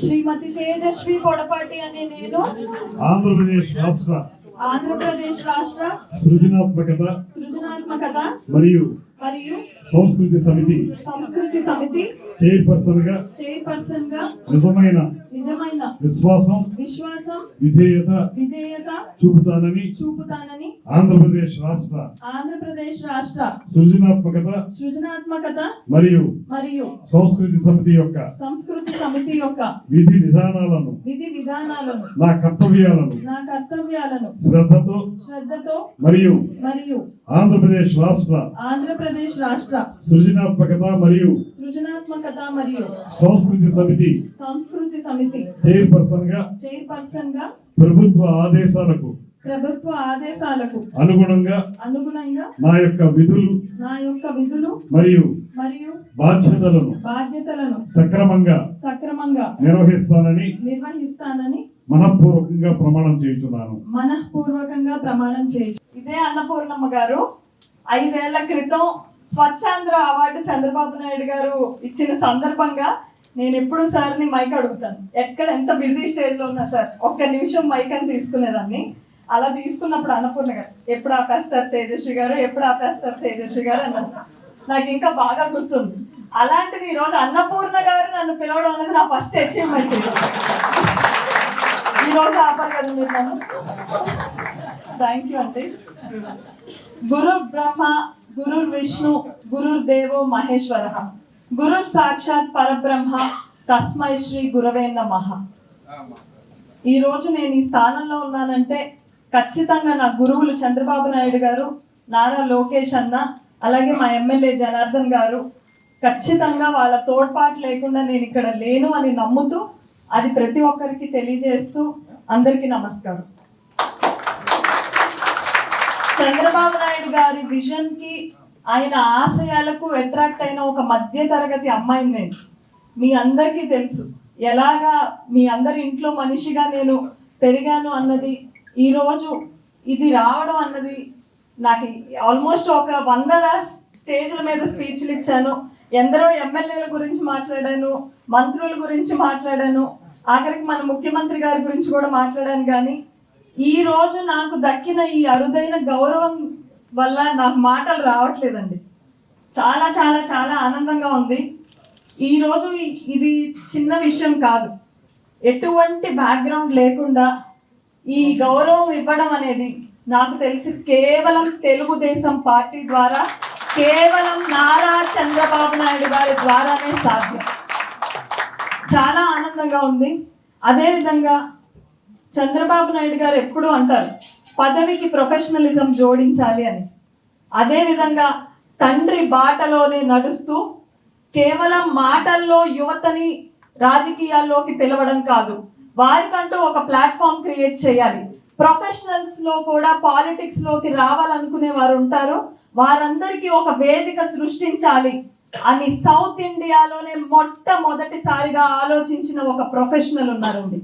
శ్రీమతి తేజస్వి పొడపాటి అనే నేను. ఆంధ్రప్రదేశ్ రాష్ట్ర ఆంధ్రప్రదేశ్ రాష్ట్ర సృజనాత్మకత సృజనాత్మకత మరియు మరియు సంస్కృతి సమితి సంస్కృతి సమితి చైర్పర్సన్గా చైర్పర్సన్గా నిజమైన నిజమైన విశ్వాసం విశ్వాసం విధేయత విధేయత చూపుతానని చూపుతానని ఆంధ్రప్రదేశ్ రాష్ట్ర ఆంధ్రప్రదేశ్ రాష్ట్ర సృజనాత్మకత సృజనాత్మకత మరియు మరియు సంస్కృతి సమితి యొక్క సంస్కృతి సమితి యొక్క విధి విధానాలను విధి విధానాలను నా కర్తవ్యాలను నా కర్తవ్యాలను శ్రద్ధతో శ్రద్ధతో మరియు మరియు ఆంధ్రప్రదేశ్ రాష్ట్ర ఆంధ్రప్రదేశ్ రాష్ట్ర సృజనాత్మకత మరియు సృజనాత్మకత మరియు సంస్కృతి సమితి సంస్కృతి సమితి చైర్పర్సన్గా చైర్పర్సన్గా ప్రభుత్వ ఆదేశాలకు ప్రభుత్వ ఆదేశాలకు అనుగుణంగా అనుగుణంగా నా యొక్క విధులు నా యొక్క విధులు మరియు మరియు బాధ్యతలను బాధ్యతలను సక్రమంగా సక్రమంగా నిర్వహిస్తానని నిర్వహిస్తానని మనఃపూర్వకంగా ప్రమాణం చేయుచున్నాను. మనఃపూర్వకంగా ప్రమాణం చేయొచ్చు ఇదే అన్నపూర్ణమ్మ గారు ఐదేళ్ళ క్రితం స్వచ్ఛాంధ్ర అవార్డు చంద్రబాబు నాయుడు గారు ఇచ్చిన సందర్భంగా నేను ఎప్పుడు సార్ని మైక్ అడుగుతాను. ఎక్కడ ఎంత బిజీ స్టేజ్లో ఉన్నా సార్ ఒక్క నిమిషం మైక్ అని తీసుకునేదాన్ని. అలా తీసుకున్నప్పుడు అన్నపూర్ణ గారు ఎప్పుడు ఆపేస్తారు తేజస్వి గారు? ఎప్పుడు ఆపేస్తారు తేజస్వి గారు? అన్నారు. నాకు ఇంకా బాగా గుర్తుంది. అలాంటిది ఈ రోజు అన్నపూర్ణ గారు నన్ను పిలవడం అనేది నా ఫస్ట్ అచీవ్మెంట్. ఈరోజు రోజు ఆపారు కదా మీరు నన్ను? థ్యాంక్ యూ అండి గురు బ్రహ్మ గురు విష్ణు గురు దేవో మహేశ్వర. గురు సాక్షాత్ పరబ్రహ్మ తస్మై శ్రీ గురవే నమః. ఈ రోజు నేను ఈ స్థానంలో ఉన్నానంటే ఖచ్చితంగా నా గురువులు చంద్రబాబు నాయుడు గారు నారా లోకేష్ అన్న అలాగే మా ఎమ్మెల్యే జనార్దన్ గారు ఖచ్చితంగా వాళ్ళ తోడ్పాటు లేకుండా నేను ఇక్కడ లేను అని నమ్ముతూ అది ప్రతి ఒక్కరికి తెలియజేస్తూ అందరికీ నమస్కారం. చంద్రబాబు నాయుడు గారి విజన్కి ఆయన ఆశయాలకు అట్రాక్ట్ అయిన ఒక మధ్య తరగతి అమ్మాయిని నేను. మీ అందరికీ తెలుసు. ఎలాగా మీ అందరి ఇంట్లో మనిషిగా నేను పెరిగాను అన్నది ఈరోజు ఇది రావడం అన్నది నాకు ఆల్మోస్ట్ ఒక వందల స్టేజ్ల మీద స్పీచ్లు ఇచ్చాను. ఎందరో ఎమ్మెల్యేల గురించి మాట్లాడాను మంత్రుల గురించి మాట్లాడాను ఆఖరికి మన ముఖ్యమంత్రి గారి గురించి కూడా మాట్లాడాను కానీ ఈ రోజు నాకు దక్కిన ఈ అరుదైన గౌరవం వల్ల నాకు మాటలు రావట్లేదండి. చాలా చాలా చాలా ఆనందంగా ఉంది. ఈరోజు ఇది చిన్న విషయం కాదు. ఎటువంటి బ్యాక్గ్రౌండ్ లేకుండా ఈ గౌరవం ఇవ్వడం అనేది నాకు తెలిసి కేవలం తెలుగుదేశం పార్టీ ద్వారా కేవలం నారా చంద్రబాబు నాయుడు గారి ద్వారానే సాధ్యం. చాలా ఆనందంగా ఉంది. అదేవిధంగా చంద్రబాబు నాయుడు గారు ఎప్పుడు అంటారు పదవికి ప్రొఫెషనలిజం జోడించాలి అని. అదేవిధంగా తండ్రి బాటలోనే నడుస్తూ కేవలం మాటల్లో యువతని రాజకీయాల్లోకి పిలవడం కాదు వారికంటూ ఒక ప్లాట్ఫామ్ క్రియేట్ చేయాలి. ప్రొఫెషనల్స్లో కూడా పాలిటిక్స్లోకి రావాలనుకునే వారు ఉంటారు వారందరికీ ఒక వేదిక సృష్టించాలి అని సౌత్ ఇండియాలోనే మొట్టమొదటిసారిగా ఆలోచించిన ఒక ప్రొఫెషనల్ ఉన్నారండి.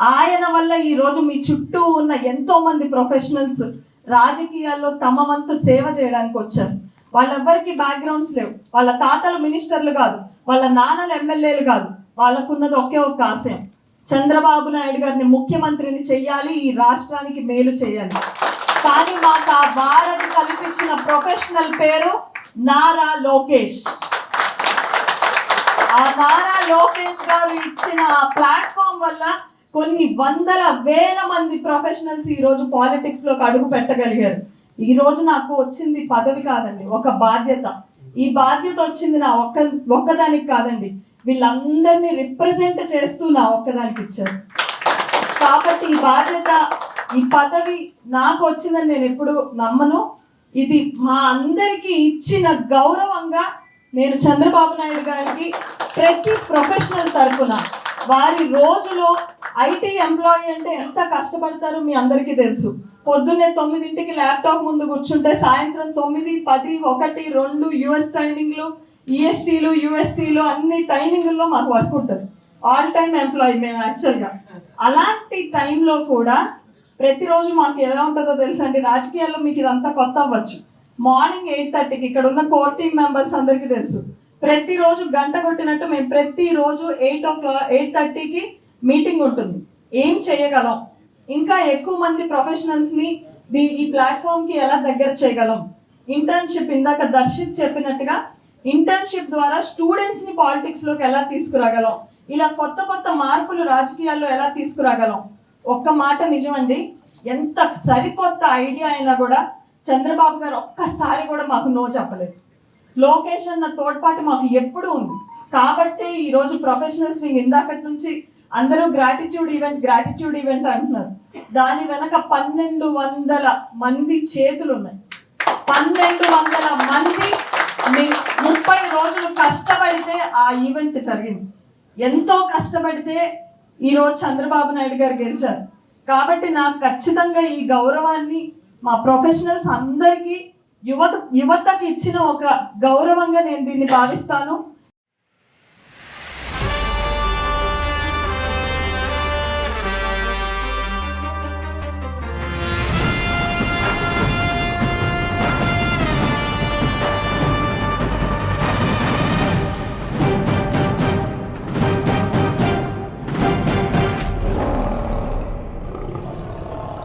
ఆయన వల్ల ఈరోజు మీ చుట్టూ ఉన్న ఎంతో మంది ప్రొఫెషనల్స్ రాజకీయాల్లో తమ వంతు సేవ చేయడానికి వచ్చారు. వాళ్ళెవ్వరికి బ్యాక్గ్రౌండ్స్ లేవు. వాళ్ళ తాతలు మినిస్టర్లు కాదు. వాళ్ళ నాన్నలు ఎమ్మెల్యేలు కాదు. వాళ్ళకున్నది ఒకే ఒక్క ఆశయం. చంద్రబాబు నాయుడు గారిని ముఖ్యమంత్రిని చెయ్యాలి ఈ రాష్ట్రానికి మేలు చేయాలి. కానీ మాకు ఆ వారని కల్పించిన ప్రొఫెషనల్ పేరు నారా లోకేష్. ఆ నారా లోకేష్ గారు ఇచ్చిన ప్లాట్ఫామ్ వల్ల కొన్ని వందల వేల మంది ప్రొఫెషనల్స్ ఈరోజు పాలిటిక్స్లోకి పాలిటిక్స్లోకి అడుగు పెట్టగలిగారు. ఈ రోజు నాకు వచ్చింది పదవి కాదండి ఒక బాధ్యత. ఈ బాధ్యత వచ్చింది నా ఒక్క ఒక్కదానికి కాదండి. వీళ్ళందరినీ రిప్రజెంట్ చేస్తూ నా ఒక్కదానికి ఇచ్చారు. కాబట్టి ఈ బాధ్యత ఈ పదవి నాకు వచ్చిందని నేను ఎప్పుడు నమ్మను. ఇది మా అందరికీ ఇచ్చిన గౌరవంగా నేను చంద్రబాబు నాయుడు గారికి ప్రతి ప్రొఫెషనల్ తరఫున వారి రోజులో ఐటీ ఎంప్లాయీ అంటే ఎంత కష్టపడతారో మీ అందరికీ తెలుసు. పొద్దున్నే తొమ్మిదింటికి ల్యాప్టాప్ ముందు కూర్చుంటే సాయంత్రం తొమ్మిది పది ఒకటి రెండు యుఎస్ టైమింగ్లు ఈఎస్టీలు యుఎస్టీలు అన్ని టైమింగ్లో మాకు వర్క్ ఉంటుంది. ఆల్ టైమ్ ఎంప్లాయీ మేము యాక్చువల్గా. అలాంటి టైంలో కూడా ప్రతిరోజు మాకు ఎలా ఉంటుందో తెలుసండి? రాజకీయాల్లో మీకు ఇదంతా కొత్త అవ్వచ్చు. మార్నింగ్ ఎయిట్ థర్టీకి ఇక్కడ ఉన్న కోర్ టీమ్ మెంబర్స్ అందరికీ తెలుసు. ప్రతిరోజు గంట కొట్టినట్టు మేము ప్రతిరోజు ఎయిట్ ఓ క్లాక్ ఎయిట్ థర్టీకి మీటింగ్ ఉంటుంది. ఏం చేయగలం? ఇంకా ఎక్కువ మంది ప్రొఫెషనల్స్ని దీ- ఈ ప్లాట్ఫామ్కి ఎలా దగ్గర చేయగలం? ఇంటర్న్షిప్ ఇందాక దర్శిత్ చెప్పినట్టుగా ఇంటర్న్షిప్ ద్వారా స్టూడెంట్స్ని పాలిటిక్స్లోకి ఎలా తీసుకురాగలం? ఇలా కొత్త కొత్త మార్పులు రాజకీయాల్లో ఎలా తీసుకురాగలం? ఒక్క మాట నిజమండి. ఎంత సరికొత్త ఐడియా అయినా కూడా చంద్రబాబు గారు ఒక్కసారి కూడా మాకు నో చెప్పలేదు. లోకేష్ అన్న తోడ్పాటు మాకు ఎప్పుడు ఉంది. కాబట్టి ఈ రోజు ప్రొఫెషనల్స్ వింగ్ ఇందాకటి నుంచి అందరూ గ్రాటిట్యూడ్ ఈవెంట్ గ్రాటిట్యూడ్ ఈవెంట్ అంటున్నారు. దాని వెనక పన్నెండు వందల మంది చేతులు ఉన్నాయి. పన్నెండు వందల మంది మీ- ముప్పై రోజులు కష్టపడితే ఆ ఈవెంట్ జరిగింది. ఎంతో కష్టపడితే ఈరోజు చంద్రబాబు నాయుడు గారు గెలిచారు. కాబట్టి నాకు ఖచ్చితంగా ఈ గౌరవాన్ని మా ప్రొఫెషనల్స్ అందరికీ యువత యువతకి ఇచ్చిన ఒక గౌరవంగా నేను దీన్ని భావిస్తాను.